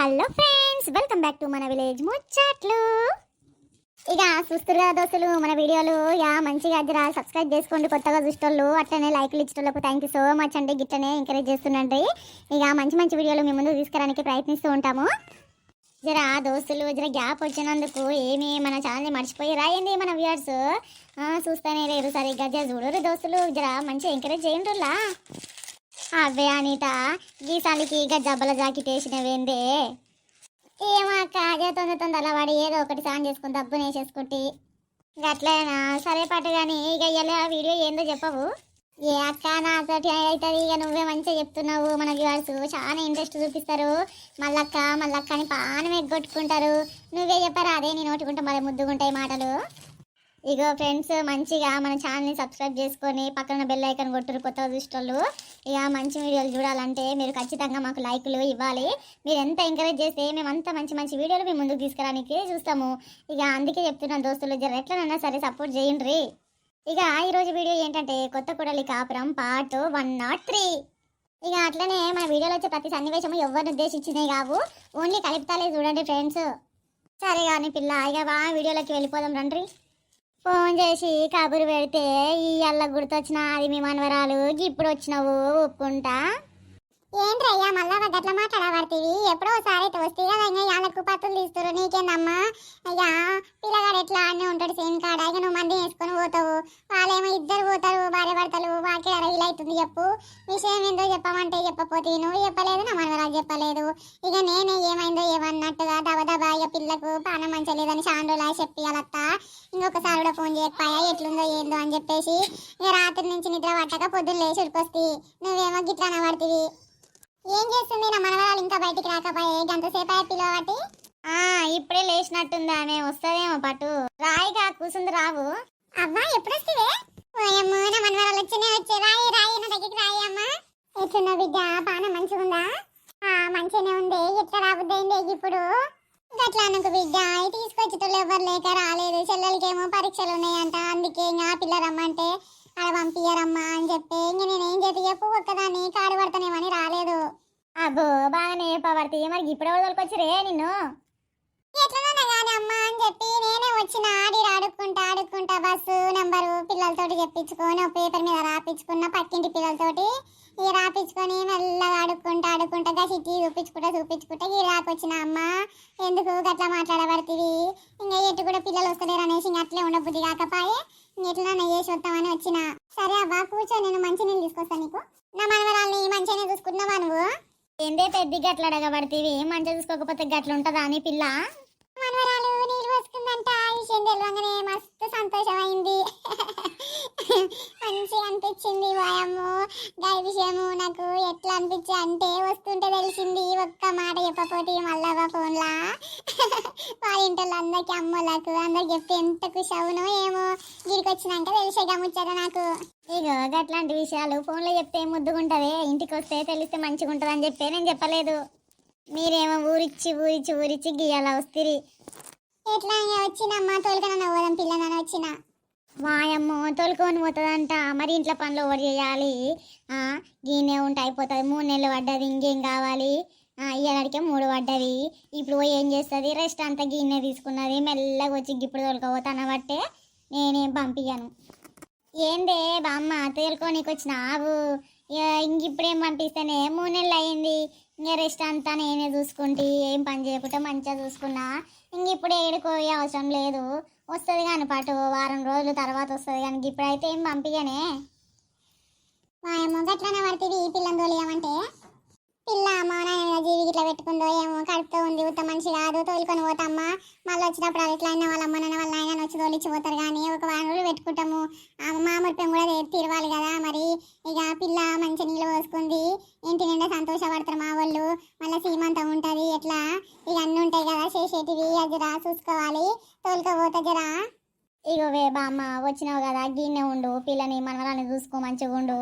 Hello friends welcome back to మన village ముచ్చట్లు ఇక చూస్తున్నారు దోస్తులు మన వీడియోలు ఇక మంచిగా జర సబ్స్క్రైబ్ చేసుకోండి కొత్తగా చూసేటోళ్ళు అట్లనే లైక్లు ఇచ్చేటోళ్ళకు థ్యాంక్ యూ సో మచ్ అండి గిట్టనే ఎంకరేజ్ చేస్తుండండి. ఇక మంచి మంచి వీడియోలు మీ ముందు తీసుకురానికి ప్రయత్నిస్తూ ఉంటాము. జరా దోస్తులు జర గ్యాప్ వచ్చినందుకు ఏమి మన ఛానల్ని మర్చిపోయి రాయండి మన వ్యూవర్స్ చూస్తూనే లేరు సరిగ్గా. జర చూడరు దోస్తులు జర మంచిగా ఎంకరేజ్ చేయండి అవే అనిత గీసానికి ఇక జబ్బల జాకెట్ వేసినవేందే? ఏమో అక్క అదే తొందర తొందర పడి ఏదో ఒకటి సాన్ చేసుకుని డబ్బుని వేసేసుకుంటే గట్లేనా? సరే పట్టు కానీ ఇక ఇలా వీడియో ఏందో చెప్పవు. ఏ అక్క నాతోటి అవుతుంది ఇక నువ్వే మంచిగా చెప్తున్నావు. మన వ్యూవర్స్ చాలా ఇంట్రెస్ట్ చూపిస్తారు. మళ్ళక్క మళ్ళక్క అని పానం ఎగ్గొట్టుకుంటారు. నువ్వే చెప్పారా అదే నేను నోటుకుంటా మరి ముద్దుగుంటాయి మాటలు. ఇగో ఫ్రెండ్స్ మంచిగా మన ఛానల్ని సబ్స్క్రైబ్ చేసుకొని పక్కన బెల్ ఐకన్ కొట్టురు కొత్త చూసేటోళ్ళు ఇక మంచి వీడియోలు చూడాలంటే మీరు ఖచ్చితంగా మాకు లైకులు ఇవ్వాలి. మీరు ఎంత ఎంకరేజ్ చేస్తే మేము అంత మంచి మంచి వీడియోలు మీ ముందుకు తీసుకురానికి చూస్తాము. ఇక అందుకే చెప్తున్నాను దోస్తులు జర ఎట్లనన్నా సరే సపోర్ట్ చేయండి. ఇక ఈరోజు వీడియో ఏంటంటే కొత్త కూడలి కాపురం పార్ట్ వన్ నాట్ త్రీ ఇక అట్లనే మన వీడియోలో వచ్చే ప్రతి సన్నివేశము ఎవరిని ఉద్దేశించినాయి కావు. ఓన్లీ కలుపుతాలే చూడండి ఫ్రెండ్స్. సరే కానీ పిల్ల ఇక వా వీడియోలోకి వెళ్ళిపోదాం రండి ఫోన్ చేసి కబురు పెడితే ఈ అల్ల గుర్తొచ్చిన అది మీ మనవరాలు ఇప్పుడు వచ్చినావు ఒప్పుకుంటా? ఏంట్రయ్యా మళ్ళా గట్ల మాట్లాడబడుతుంది ఎప్పుడో ఒకసారి అయితే వస్తే కదా ఇంకా వాళ్ళకు పత్రులు తీస్తారు నీకేందమ్మా? అయ్యా పిల్లగాడు ఎట్లా ఆడనే ఉంటాడు సేమ్ కాడ. ఇక నువ్వు మంది వేసుకొని పోతావు. వాళ్ళేమో ఇద్దరు పోతారు భార్య పడతారు వాకి ఇలా అవుతుంది చెప్పు. విషయం ఏందో చెప్పమంటే చెప్పపోతే నువ్వు చెప్పలేదు నా మనవరాలు చెప్పలేదు. ఇక నేనే ఏమైందో ఏమన్నట్టుగా దబ దబ ఇక పిల్లకు పానం మంచలేదని చాండోలా చెప్పి అలత్త. ఇంకొకసారి కూడా ఫోన్ చేయకపోయా ఎట్లుందో ఏందో అని చెప్పేసి ఇక రాత్రి నుంచి నిద్ర పట్టక పొద్దున్న లేచి ఉడికొస్తే నువ్వేమో గిట్లా అనబడుతుంది ఏం చేస్తుంది నా మనవరాలు ఇంకా బయటికి రాకపోయే? గంటసేపు అయ్యే పిల్లవాటి ఆ ఇప్పుడే లేచినట్టుంది ఆమె వస్తుందేమో పట్టు. రాయిగా కూసుంది రావు. అవ్వా ఎప్పుడు వస్తుంది ఓయమ్మో నా మనవరాలు వచ్చినే వచ్చే రాయి రాయి నా దగ్గరికి రాయి అమ్మా ఎట్లున్నా బిడ్డ? బాగా మంచిగా ఆ మంచిగానే ఉంది. ఎట్లా రాబుద్దైంది ఇప్పుడు? గట్లా అనుకు బిడ్డ. తీసుకొచ్చేటోళ్ళు ఎవరు లేక రాలేదు. చెల్లెలకేమో పరీక్షలు ఉన్నాయంట. అందుకే ఇంకా పిల్ల రమ్మంటే ఆడ పంపియ్యరమ్మా అని చెప్పి ఇంక నేనేం చెప్పు ఒక్కదాన్ని పడతానేమని రాలేదు. అబ్బో బాగానే పవర్తి మరి ఇప్పుడు వదలకొచ్చిరే నిన్ను? ఎట్లా అమ్మా అని చెప్పి నేనే వచ్చిన ఆడి ఆడుకుంటా ఆడుకుంటా బస్సు నెంబరు పిల్లలతోటి చెప్పించుకొని పేపర్ మీద రాపించుకున్న పక్కింటి పిల్లలతోటి ఈ రాపించుకొని మెల్లగా ఆడుకుంటా ఆడుకుంటా సిటీ చూపించుకుంటా చూపించుకుంటా ఈ రాకొచ్చిన అమ్మ ఎందుకు గట్లా మాట్లాడబడుతుంది? ఇంకా ఎటు కూడా పిల్లలు వస్తలేరు అనేసి ఇంక అట్లే ఉండబుద్ధి కాకపాయే. ఎట్లా చేసి వస్తామని వచ్చిన. సరే అవ్వ కూర్చో నేను మంచి నీళ్ళు తీసుకొస్తాను నీకు. నా మనవరాల్ని మంచిగానే చూసుకుంటున్నావా నువ్వు? ఏందే పెద్ద గట్ల అడగబడితేవి మంచిగా చూసుకోకపోతే గట్ల ఉంటుందా అని పిల్ల? నీళ్ళు ఈ విషయం తెలియగానే మస్తు సంతోషమైంది. మంచిగా అనిపించింది వాయమ్ము దాని విషయము నాకు ఎట్లా అనిపించి అంటే వస్తుంటే తెలిసింది ఒక్క మాట చెప్పపోతే మళ్ళా ఫోన్లా. వాళ్ళ ఇంట్లో అందరికి అమ్మలకు అందరికి చెప్పి ఎంత ఖుషి అవును ఏమో గిరికి వచ్చినాక తెలిసేగా ముచ్చట నాకు. ఇగో అట్లాంటి విషయాలు ఫోన్లో చెప్తే ముద్దుగుంటదే. ఇంటికి వస్తే తెలిస్తే మంచిగా ఉంటుంది అని చెప్పి నేను చెప్పలేదు. మీరేమో ఊరిచ్చి ఊరిచ్చి ఊరిచ్చి గీయాల వస్తుంది ఎట్లా వచ్చినమ్మా తోలుకనన్న పోదాం పిల్లనని వచ్చిన. వాయమ్మో తోలుకొని పోతుందంట. మరి ఇంట్లో పనులు ఓడి చేయాలి? గీనే ఉంటే అయిపోతుంది. మూడు నెలలు పడ్డది ఇంకేం కావాలి? ఇయ్యడికే మూడు పడ్డది. ఇప్పుడు పోయి ఏం చేస్తుంది? రెస్ట్ అంతా గిన్నె తీసుకున్నది. మెల్లగా వచ్చి ఇప్పుడు తోలుకోపోతాను బట్టే నేనేం పంపించాను ఏందే బామ్మ తేలుకోనికి వచ్చినావు ఇక ఇంక ఇప్పుడేం పంపిస్తేనే మూడు నెలలు అయింది. ఇంకా రెస్ట్ అంతా నేనే చూసుకుంటే ఏం పని చేయకుండా మంచిగా చూసుకున్నా. ఇంక ఇప్పుడు ఏడుకోయే అవసరం లేదు. వస్తుంది కానీ పాటు వారం రోజుల తర్వాత వస్తుంది కానీ ఇప్పుడైతే ఏం పంపించనే మాయమ్మ గట్లనే పడుతుంది ఈ పిల్లని తోలియమంటే. పిల్ల అమ్మ నాయన జీవి ఇట్లా పెట్టుకుందో ఏమో కడుపుతో ఉంది ఉత్త మనిషి కాదు తోలుకొని పోతామ్మా. మళ్ళీ వచ్చినప్పుడు అది ఎట్లా అయినా వాళ్ళ అమ్మ నాన్న వాళ్ళ నాయన వచ్చి తోలిచ్చిపోతారు కానీ ఒక వారం రోజులు పెట్టుకుంటాము. ఆ పెంగు కూడా తే- తీరవాలి కదా మరి ఇక పిల్ల మంచి నీళ్ళు పోసుకుంది ఇంటి నిండా సంతోషపడతారు మా వాళ్ళు మళ్ళీ సీమంతం ఉంటుంది ఎట్లా ఇక అన్నీ ఉంటాయి కదా చేసేటివి అది జరా చూసుకోవాలి తోలుకపోతే జరా ఇగో వే బామ్మ వచ్చినావు కదా గిన్నె ఉండు పిల్లని మనవరాన్ని చూసుకో మంచిగా ఉండు.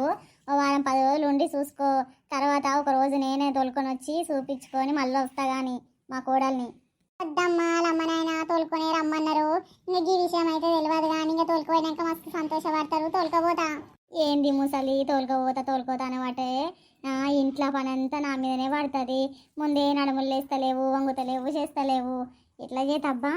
ఓ వారం పది రోజులు ఉండి చూసుకో. తర్వాత ఒక రోజు నేనే తోలుకొని వచ్చి చూపించుకొని మళ్ళీ వస్తా కానీ మా కోడల్ని. వద్దమ్మా అమ్మనైనా తోలుకొని రమ్మన్నారు. ఇంకా ఈ విషయం అయితే తెలియదు కానీ ఇంకా తోలుకుపోయినాక మస్తు సంతోషపడతారు తోలుకపోతా. ఏంది ముసలి తోలుకపోతా తోలుకోతా అనమాటే ఇంట్లో పని అంతా నా మీదనే పడుతుంది. ముందే నడుములు వేస్తలేవు వంగుతలేవు చేస్తలేవు. ఇట్లా చేతబ్బా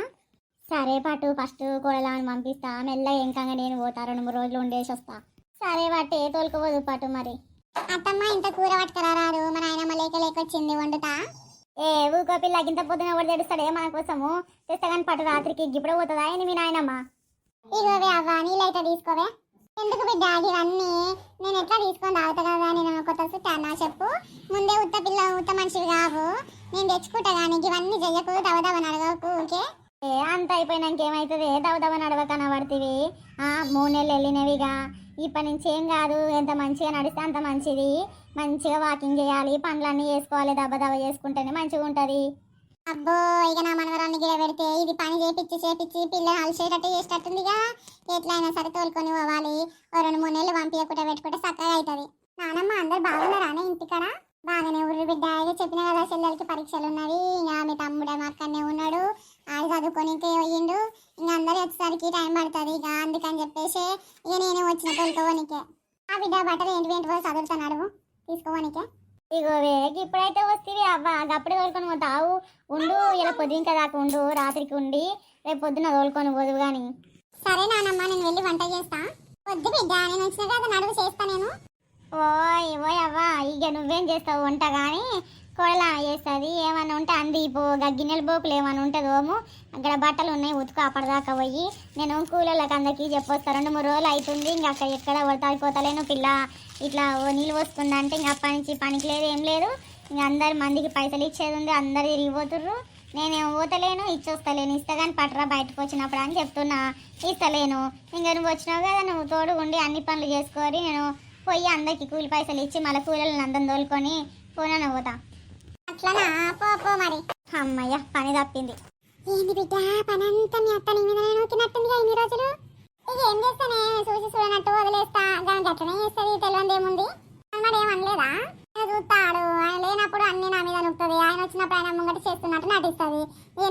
సరే పట్టు ఫస్ట్ కోడలాని పంపిస్తా మెల్లగా ఇంకంగా నేను పోతా రెండు మూడు రోజులు ఉండేసి వస్తా. సరే పట్టే తోలుకోవద్దు పట్టు మరి. అత్తమ్మ ఇంత కూర పట్టుకురా రాదు మన ఆయన లేక లేకొచ్చింది వండుతా. ఏ ఊకో పిల్ల ఇంత పొద్దున కూడా తెడుస్తాడే మన కోసము? తెస్తా కానీ పట్టు రాత్రికి ఇప్పుడు పోతుందా అని మీ నాయనమ్మ? ఇగోవే అవ్వ నీళ్ళైతే తీసుకోవే. ఎందుకు బిడ్డ ఇవన్నీ నేను ఎట్లా తీసుకొని తాగుతా కదా నేను కొత్త చుట్టానా చెప్పు. ముందే ఉత్త పిల్ల ఉత్త మనిషివి కావు. నేను తెచ్చుకుంటా కానీ ఇవన్నీ చెయ్యకు దవదవని అడగకు ఓకే? ఏ అంత అయిపోయినాక ఏమవుతుంది దవదవని అడగ కనబడుతుంది ఆ మూడు నెలలు వెళ్ళినవిగా. ఇప్పటి నుంచి ఏం కాదు. ఎంత మంచిగా నడిస్తే అంత మంచిది. మంచిగా వాకింగ్ చేయాలి. పనులన్నీ చేసుకోవాలి. దెబ్బ దెబ్బ చేసుకుంటేనే మంచిగా ఉంటుంది. అబ్బో ఇక నా మనవరాన్ని గిడ పెడితే ఇది పని చేపిచ్చి చేపించి పిల్ల అలసేటట్టు చేసేటట్టుందిగా. ఎట్లయినా సరే తోలుకొని పోవాలి. ఓ రెండు మూడు నెలలు పంపించకుండా పెట్టుకుంటే చక్కగా అవుతుంది నానమ్మ అందరు బాగున్నారానే ఇంటికాడ? బాగానే ఊరు బిడ్డ. చెప్పిన కదా చెల్లెలకి పరీక్షలు ఉన్నవి. ఇంకా మీ తమ్ముడే మా అక్కనే ఉన్నాడు. ఆడు చదువుకొని పోయిండు ఇంకా అందరు వచ్చేసరికి టైం పడుతుంది ఇక అందుకని చెప్పేసి ఇక నేనే వచ్చిన తోలుకోవనికే ఆ బిడ్డ బట్టలు ఏంటి ఏంటి పోయి చదువుతున్నాడు? తీసుకోవనికే ఇగో వేగ ఇప్పుడైతే వస్తుంది అవ్వ అప్పుడే తోలుకొని పోతావు ఉండు ఇలా పొద్దుంక దాకా ఉండు రాత్రికి ఉండి రేపు పొద్దున తోలుకొని పోదు కానీ సరే నానమ్మ నేను వెళ్ళి వంట చేస్తా. వద్దు బిడ్డ నేను వచ్చిన కదా నడువు చేస్తా నేను. ఓయ్ ఓయ్ అవ్వ ఇక నువ్వేం చేస్తావు వంట కానీ కోడల చేస్తుంది ఏమన్నా ఉంటే అంది. పో గిన్నెల బోకులు ఏమైనా ఉంటుందోమో అక్కడ బట్టలు ఉన్నాయి ఉతుకు అప్పటిదాకా పోయి. నేను కూలర్లకు అందరికీ చెప్పొస్తా. రెండు మూడు రోజులు అవుతుంది ఇంకా అక్కడ ఎక్కడ పడిపోతలేను పిల్ల ఇట్లా నీళ్ళు నీళ్ళు అంటే ఇంకా అప్పటి నుంచి పనికి లేదు ఏం లేదు. ఇంకా అందరి మందికి పైసలు ఇచ్చేది ఉంది. అందరు తిరిగిపోతుర్రు నేనేం పోతలేను ఇచ్చొస్తలేను. ఇస్తా కానీ పట్టరా బయటకు వచ్చినప్పుడు అని చెప్తున్నా. ఇస్తలేను. ఇంకా నువ్వు వచ్చినావు కదా నువ్వు తోడు ఉండి అన్ని పనులు చేసుకొని నేను పోయి అందరికి కూలి పైసలు ఇచ్చి మళ్ళీ కూలీలను అందం తోలుకొని పోనా పోతా. అట్లనా? పో పో మరి. అమ్మయ్య పని తప్పింది. ఏంది బిడ్డ పనంతా మీ అత్త నీ మీద నూకినట్టుందిగా ఇన్ని రోజులు? ఇక ఏం చేస్తానే? చూసి చూడనట్టు వదిలేస్తా. దానికి అట్లనే చేస్తుంది తెలియంది ఏముంది? అన్నాడు ఏమనలేదా చూస్తాడు. ఆయన లేనప్పుడు అన్ని నా మీద నొక్కుతుంది ఆయన వచ్చినప్పుడు ఆయన ముంగట చేస్తున్నట్టు నటిస్తుంది.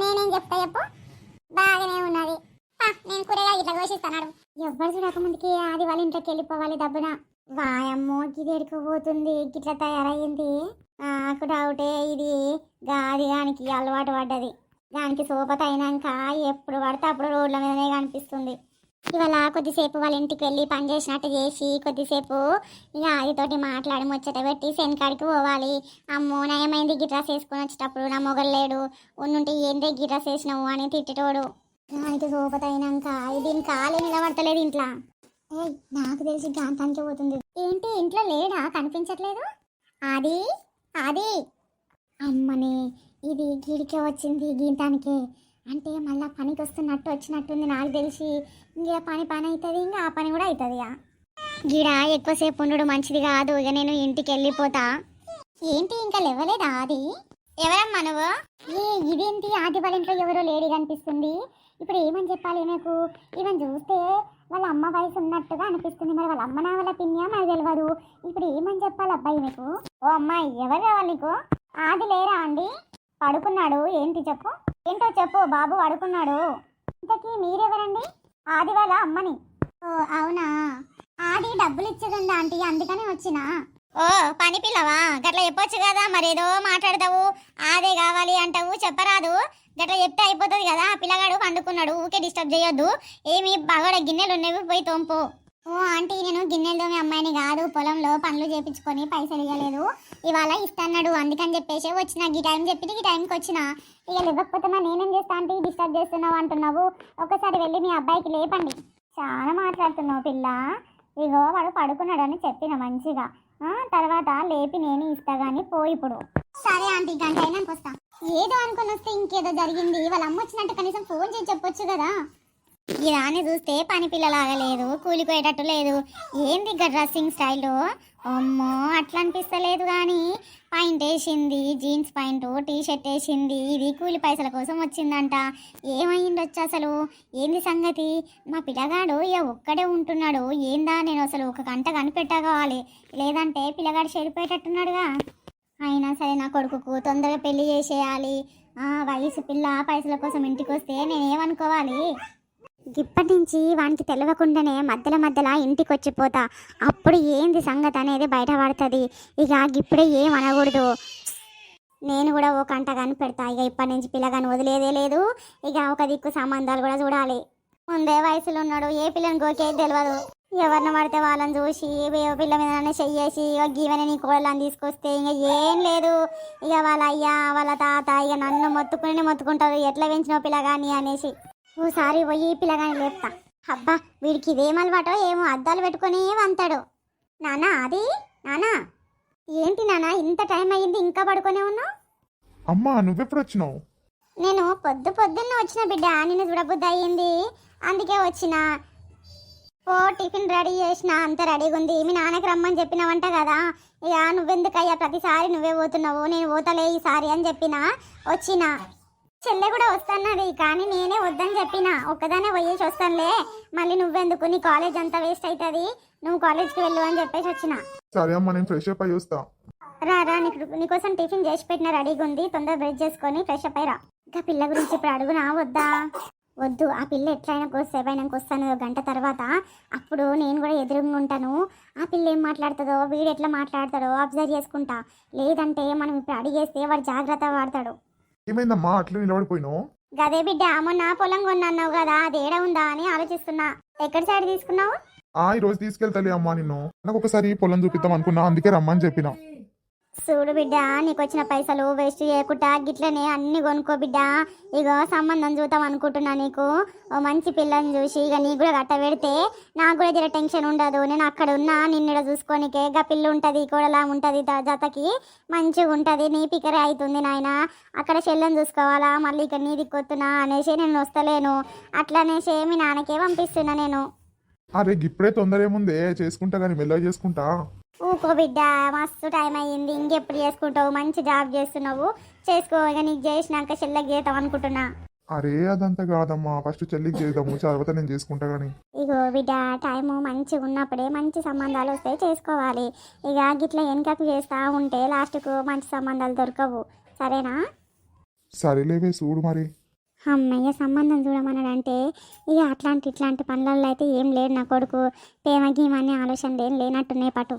నేనేం చెప్తా చెప్పు? బాగానే ఉన్నది. నేను కూరగా ఇట్లా కోసిస్తున్నాడు ఎవ్వరు చూడకముందుకి అది వాళ్ళ ఇంట్లోకి వెళ్ళిపోవాలి దబ్బున వాయమ్మో గిది ఎడుకోబోతుంది గిట్లా తయారయ్యింది. నాకు డౌటే ఇది గాది దానికి అలవాటు పడ్డది. దానికి సోపత అయినాక ఎప్పుడు పడితే అప్పుడు రోడ్ల మీదనే కనిపిస్తుంది. ఇవాళ కొద్దిసేపు వాళ్ళ ఇంటికి వెళ్ళి పని చేసినట్టు చేసి కొద్దిసేపు ఇక ఆదితోటి మాట్లాడి ముచ్చట పెట్టి శనికాడికి పోవాలి. అమ్మో నయమైంది గిట్రాస్ వేసుకొని వచ్చేటప్పుడు. నా మొగలు లేడు. ఉన్నుంటే ఏందే గిట్రాస్ వేసినావు అని తిట్టేటోడు. దానికి సోపత అయినాక దీని కాలే నిలబడతలేదు ఇంట్లో. నాకు తెలిసి గాంతానికి పోతుంది. ఏంటి ఇంట్లో లేడా? కనిపించట్లేదు? అది అది. అమ్మనే ఇది గీడికే వచ్చింది గీంతానికే అంటే మళ్ళా పనికి వస్తున్నట్టు వచ్చినట్టుంది నాకు తెలిసి. ఇంకా పని పని అవుతుంది ఇంకా ఆ పని కూడా అవుతుంది గీడ ఎక్కువసేపు ఉండడు మంచిది కాదు ఇక నేను ఇంటికి వెళ్ళిపోతా ఏంటి ఇంకా లేవలేదా ఆది? ఎవరమ్మా నువ్వు? ఏ ఇదేంటి ఆది వాళ్ళ ఇంట్లో ఎవరో లేడీ కనిపిస్తుంది. ఇప్పుడు ఏమని చెప్పాలి నాకు? ఈవెన్ చూస్తే వాళ్ళ అమ్మ వయసు ఉన్నట్టుగా అనిపిస్తుంది. మరి వాళ్ళ అమ్మ నా వాళ్ళ పిన్యా? నాకు తెలియదు ఇప్పుడు ఏమని చెప్పాలి అబ్బాయి మీకు ఓ అమ్మాయి ఎవరు కావాలి నీకు? ఆది లేరా అండి? పడుకున్నాడు. ఏంటి చెప్పు? ఏంటో చెప్పు. బాబు పడుకున్నాడు. ఇంతకీ మీరెవరండి? ఆది వాళ్ళ అమ్మని. ఓ అవునా? ఆది డబ్బులు ఇచ్చేదండి ఆంటీ. అందుకని వచ్చినా. ఓ పని పిల్లవా? గట్ల చెప్పొచ్చు కదా. మరేదో మాట్లాడతావు. అదే కావాలి అంటావు. చెప్పరాదు. గట్లా చెప్తే అయిపోతుంది కదా పిల్లగాడు పండుకున్నాడు ఊకే డిస్టర్బ్ చేయొద్దు. ఏమి బాగా గిన్నెలు ఉన్నవి పోయి తోంపు ఓ ఆంటీ నేను గిన్నెలు తోమే అమ్మాయిని కాదు పొలంలో పనులు చేపించుకొని పైసలు ఇవ్వలేదు ఇవాళ ఇస్తాన్నాడు అందుకని చెప్పేసి వచ్చిన. ఈ టైం చెప్పి ఈ టైంకి వచ్చిన. ఇక ఇవ్వకపోతే నేనేం చేస్తా అంటే డిస్టర్బ్ చేస్తున్నావు అంటున్నావు. ఒకసారి వెళ్ళి మీ అబ్బాయికి లేపండి. చాలా మాట్లాడుతున్నావు పిల్ల. ఇగో వాడు పడుకున్నాడని చెప్పిన మంచిగా. తర్వాత లేపి నేను ఇస్తా గానీ పో ఇప్పుడు. సరే ఆంటీ గంట అయినాక వస్తా ఏదో అనుకుని వస్తే ఇంకేదో జరిగింది. వాళ్ళ అమ్మ వచ్చినట్టు కనీసం ఫోన్ చేసి చెప్పొచ్చు కదా. ఇదాన్ని చూస్తే పని పిల్లలాగా లేదు కూలిపోయేటట్టు లేదు. ఏంది ఇక డ్రెస్సింగ్ స్టైల్? అమ్మో అట్లా అనిపిస్తలేదు కానీ పాయింట్ వేసింది జీన్స్ పాయింట్ టీ షర్ట్ వేసింది ఇది కూలి పైసల కోసం వచ్చిందంట. ఏమైండొచ్చు అసలు? ఏంది సంగతి? మా పిల్లగాడు ఇక ఒక్కడే ఉంటున్నాడు. ఏందా నేను అసలు ఒక గంట కనిపెట్టాకోవాలి లేదంటే పిల్లగాడు చెడిపోయేటట్టున్నాడుగా. అయినా సరే నా కొడుకుకు తొందరగా పెళ్ళి చేసేయాలి. వయసు పిల్ల పైసల కోసం ఇంటికి వస్తే నేనేమనుకోవాలి? ఇప్పటి నుంచి వానికి తెలియకుండానే మధ్యలో మధ్యలో ఇంటికి వచ్చిపోతా అప్పుడు ఏంది సంగతి అనేది బయటపడుతుంది. ఇక ఇప్పుడే ఏం అనకూడదు. నేను కూడా ఓ కంట కనిపెడతా. ఇక ఇప్పటి నుంచి పిల్లగాని వదిలేదే లేదు. ఇక ఒక దిక్కు సంబంధాలు కూడా చూడాలి. ముందే వయసులో ఉన్నాడు ఏ పిల్లని గోకేది తెలియదు ఎవరిని పడితే వాళ్ళని చూసి ఏ పిల్ల మీద చెయ్యేసి ఇక గీవెన నీ కోళ్ళని తీసుకొస్తే ఇంకా ఏం లేదు. ఇక వాళ్ళ అయ్యా వాళ్ళ తాత ఇక నన్ను మొత్తుకుని మొత్తుకుంటారు. ఎట్లా పెంచినావు పిల్లగాని అనేసి. ఓసారి పోయి పిల్లగాని లేపుతా. అబ్బా వీడికి ఇదేం అలవాటో ఏమో అద్దాలు పెట్టుకొని వంతాడు. నానా అది? నానా? ఏంటి నానా ఇంత టైం అయ్యింది ఇంకా పడుకొని ఉన్నావు? అమ్మా నువ్వెప్పుడు వచ్చినావు? నేను పొద్దు పొద్దున్న వచ్చిన బిడ్డ నిన్ను చూడబుద్ధి అయ్యింది. అందుకే వచ్చిన. ఓ టిఫిన్ రెడీ చేసిన అంత రెడీగా ఉంది. మీ నాన్నకి రమ్మని చెప్పినావంట కదా. ఇక నువ్వెందుకయ్యా ప్రతిసారి నువ్వే పోతున్నావు. నేను పోతలే ఈసారి అని చెప్పిన వచ్చిన. చెల్లె కూడా వస్తున్నది కానీ నేనే వద్దని చెప్పిన. ఒక్కదానే పోయేసి వస్తానులే. మళ్ళీ నువ్వెందుకు? నీ కాలేజ్ అంతా వేస్ట్ అవుతుంది నువ్వు కాలేజ్కి వెళ్ళు అని చెప్పేసి వచ్చిన. సరే అమ్మా నేను ఫ్రెష్ అప్ అయ్యి వస్తా. రా రా నీకు నీకోసం టిఫిన్ చేసి పెట్టిన రెడీగా ఉంది. తొందర బ్రష్ చేసుకొని ఫ్రెష్ అప్ అయ్యి రా ఇంకా పిల్ల గురించి ఇప్పుడు అడుగునా? వద్దా? వద్దు. ఆ పిల్ల ఎట్లయినా కోసేపు అయినాక వస్తాను. గంట తర్వాత అప్పుడు నేను కూడా ఎదురుగా ఉంటాను. ఆ పిల్ల ఏం మాట్లాడుతుందో వీడు ఎట్లా మాట్లాడతాడో అబ్జర్వ్ చేసుకుంటా. లేదంటే మనం ఇప్పుడు అడిగేస్తే వాడు జాగ్రత్త వాడతాడు. ఏమైందమ్మా అట్లా నిలబడిపోయినావు? గదే బిడ్డ మొన్న పొలం కొన్నావు కదా అది ఏడ ఉందా అని ఆలోచిస్తున్నా. ఎక్కడి సైడ్ తీసుకున్నావు? ఆ ఈ రోజు తీసుకెళ్తాలే అమ్మా నిన్ను. నాకు ఒకసారి పొలం చూపిద్దాం అనుకున్నా అందుకే రమ్మని చెప్పిన. చూడు బిడ్డ నీకు వచ్చిన పైసలు వేస్ట్ చేయకుండా గిట్లనే అన్ని కొనుక్కో బిడ్డ. ఇగో సంబంధం చూద్దాం అనుకుంటున్నా నీకు. ఓ మంచి పిల్లని చూసి ఇక నీకు కూడా గట్ట పెడితే నాకు కూడా జర టెన్షన్ ఉండదు. నేను అక్కడ ఉన్నా నిన్ను చూసుకోనికే గా పిల్ల ఉంటుంది కోడలా ఉంటుంది జతకి మంచిగా ఉంటుంది నీ పికరే అవుతుంది నాయన. అక్కడ చెల్లెని చూసుకోవాలా మళ్ళీ ఇక్కడ నీ దిక్కొత్తున్నా అనేసి నేను వస్తలేను. అట్లనేసి మీ నాన్నకే పంపిస్తున్నా నేను. అరే ఇప్పుడే తొందర ఏముందే చేసుకుంటా కానీ మెల్లగా చేసుకుంటా. ఊకో బిడ్డ మస్తు టైం అయ్యింది. ఇంకెప్పుడు చేసుకుంటావు? మంచి జాబ్ చేస్తున్నావు. చేసుకో ఇక నీకు చేసినాక చెల్లెకి చేద్దాం అనుకుంటున్నా. అరే అదంతా కాదమ్మా. ఫస్ట్ చెల్లికి చేద్దాము. తర్వాత నేను చేసుకుంటా కానీ ఇగో బిడ్డ టైము మంచిగా ఉన్నప్పుడే మంచి సంబంధాలు వస్తాయి. చేసుకోవాలి. ఇక గిట్ల వెనకకు చేస్తా ఉంటే లాస్ట్కు మంచి సంబంధాలు దొరకవు. సరేనా? సరేలేవే చూడు మరి. అమ్మయ్య సంబంధం చూడమన్నాడంటే ఇక అట్లాంటి ఇట్లాంటి పనులలో అయితే ఏం లేడు నా కొడుకు. ప్రేమ గీమనే ఆలోచనలు ఏం లేనట్టున్నాయి పటు.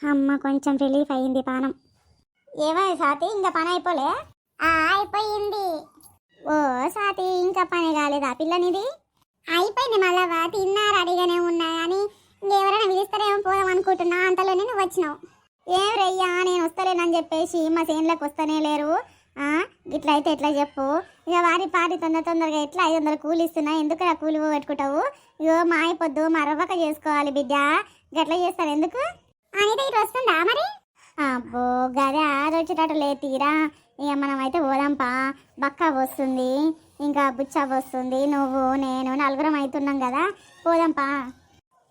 అమ్మ కొంచెం రిలీఫ్ అయింది పానం. ఏమై సాతి ఇంకా పని అయిపోలే? అయిపోయింది. ఓ సాతి ఇంకా పని కాలేదా పిల్లనిది? అయిపోయింది మళ్ళా తిన్నా రెడీగానే ఉన్నా కానీ ఇంకెవరైనా పిలుస్తారేమో పోదాం అనుకుంటున్నా అంతలోనే నువ్వు వచ్చినావు. ఏం రయ్యా నేను వస్తలేనని చెప్పేసి మా సేన్లకు వస్తనే లేరు. ఇట్లా గిట్ల అయితే ఎట్లా చెప్పు? ఇక వారి పారి తొందర తొందరగా ఎట్లా ఐదు వందలు కూలి ఇస్తున్నా ఎందుకు నా కూలి పెట్టుకుంటావు ఇగో మా అయిపోద్దు మరొక చేసుకోవాలి బిడ్డ. గట్ల చేస్తారు ఎందుకు? అనేది ఇటు వస్తుందా మరి? అబ్బో గదే అది వచ్చేటట్టు లేదు తీరా. ఇక మనం అయితే పోదాంపా. బక్క వస్తుంది ఇంకా బుచ్చ వస్తుంది నువ్వు నేను నలుగురం అవుతున్నాం కదా. పోదాంపా.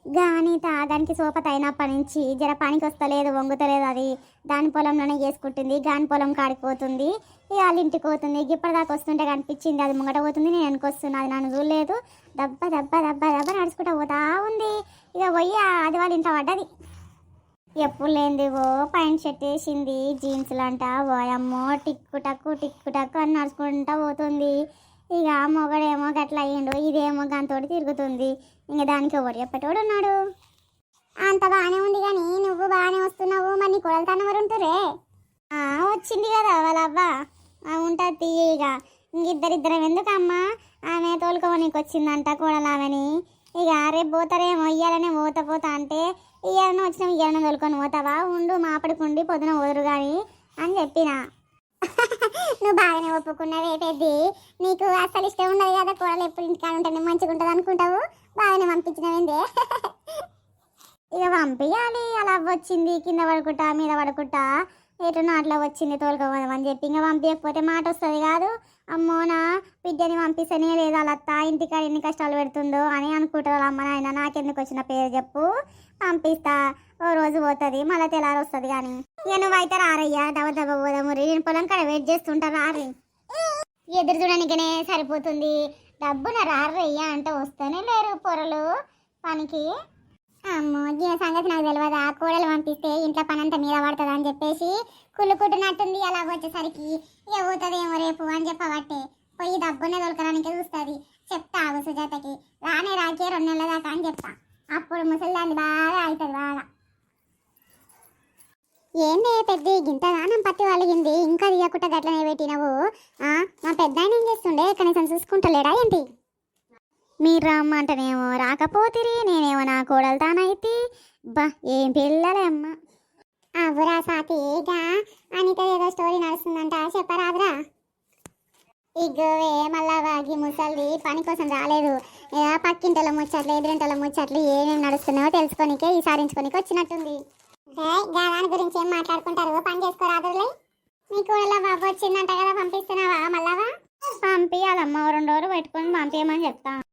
కానీ తా- దానికి సోపత అయినప్పటి నుంచి జర పనికి వస్తలేదు వంగుతలేదు అది. దాని పొలంలోనే చేసుకుంటుంది గాని పొలం కాడిపోతుంది ఇక వాళ్ళ ఇంటికి పోతుంది. ఇప్పటిదాకా వస్తుంటే కనిపించింది అది ముంగట పోతుంది నేను వెనకొస్తున్నా అది నన్ను చూడలేదు. దెబ్బ దెబ్బ దెబ్బ దెబ్బ నడుచుకుంటా పోతా ఉంది. ఇక పోయి అది వాళ్ళ ఇంట్లో పడ్డది. ఎప్పుడు లేనిది ఓ షర్ట్ వేసింది జీన్స్లు అంట ఓయమ్మో టిక్కు టక్కు టిక్కు టక్కు అని నడుచుకుంటా పోతుంది. ఇక మొగడేమో గట్ల అయ్యిండు ఇదేమో దాంతోటి తిరుగుతుంది. ఇంక దానికి ఎవరు చెప్పేటోడు ఉన్నాడు? అంత బాగానే ఉంది కానీ నువ్వు బాగానే వస్తున్నావు మరి నీ కొడలు తన ఎవరు ఉంటురే వచ్చింది కదా వాళ్ళ అవ్వ ఉంటుంది తీయ ఇక. ఇంకిద్దరిద్దరం ఎందుకు ఆమె తోలుకోవడానికి వచ్చిందంట కోడలు ఆమెని ఇక రేపు పోతారేమో ఇయ్యాలనే పోతా పోతా అంటే ఇయ్యాలని వచ్చినాం ఇయ్యాలని తొలుకొని పోతావా? ఉండు మాపడుకుండి పొద్దున వదురు కానీ అని చెప్పిన. నువ్వు బాగానే ఒప్పుకున్నావే పెద్ది. నీకు అసలు ఇష్టం ఉండదు కదా కూరలు ఎప్పుడు ఇంటికాడ ఉంటుంది మంచిగా ఉంటుంది అనుకుంటావు? బాగానే పంపించినవేందే? ఇక పంపించాలి అలా వచ్చింది కింద పడుకుంటా మీద పడుకుంటా ఎటునో అట్లా వచ్చింది తోలుకోమని చెప్పి. ఇంకా పంపించకపోతే మాట వస్తుంది కాదు. అమ్మో నా బిడ్డని పంపిస్తేనే లేదు లత్త అత్త ఇంటికాడ ఎన్ని కష్టాలు పెడుతుందో అని అనుకుంటారు అమ్మ నాయన. నాకెందుకు వచ్చిన పేరు చెప్పు పంపిస్తా. ఓ రోజు పోతుంది మళ్ళీ తెల్లారి వస్తుంది కానీ ఇక నువ్వైతే రారయ్యా దవ దవ పోదాము రీ నేను పొలం కాడ వెయిట్ చేస్తుంటా రారి. ఎదురు చూడనికనే సరిపోతుంది. డబ్బున రారయ్యా అంటే వస్తేనే లేరు పొరలు. పనికి అమ్మో దీని సంగతి నాకు తెలియదు ఆ కూడలు పంపిస్తే ఇంట్లో పనంతా మీద పడుతుంది అని చెప్పేసి కుళ్ళుకుంటున్నట్టుంది అలా వచ్చేసరికి ఇక పోతుందేమో రేపు అని చెప్పబట్టే పోయి దబ్బునే దొరకడానికి చూస్తుంది. చెప్తా ఆగు సుజాతకి. రానే రాకే రెండు నెలల దాకా అని చెప్తా. అప్పుడు ముసలిదాన్ని బాగా అవుతుంది బాగా. ఏందే పెద్ద గింతగానం పత్తి వాళ్ళగింది. ఇంకా దిగకుండా గట్లనే పెట్టినవు. ఆ, మా పెద్ద ఏం చేస్తుండే? కనీసం చూసుకుంటలేడా ఏంటి? మీరు రమ్మంటేనేమో రాకపోతిరి నేనేమో నా కోడలుతానైతి. బా ఏం పిల్లలేమ్మ. అవురా సాతి ఇక అనిత ఏదో స్టోరీ నడుస్తుందంట చెప్పరాదురా. ఇగోవే మళ్ళా వాగి ముసలి పని కోసం రాలేదు. పక్కింటల ముచ్చట్లు ఎదురింటల ముచ్చట్లు ఏమేమి నడుస్తున్నాయో తెలుసుకోనికే ఈసారించుకోనికి వచ్చినట్టుంది. దాని గురించి ఏం మాట్లాడుకుంటారు? పని చేసుకోరాదులే. నీ కూడా బాబు వచ్చిందంట కదా పంపిస్తున్నావా మళ్ళావా పంపించాలమ్మ రెండు రోజులు పెట్టుకొని పంపించమని చెప్తాను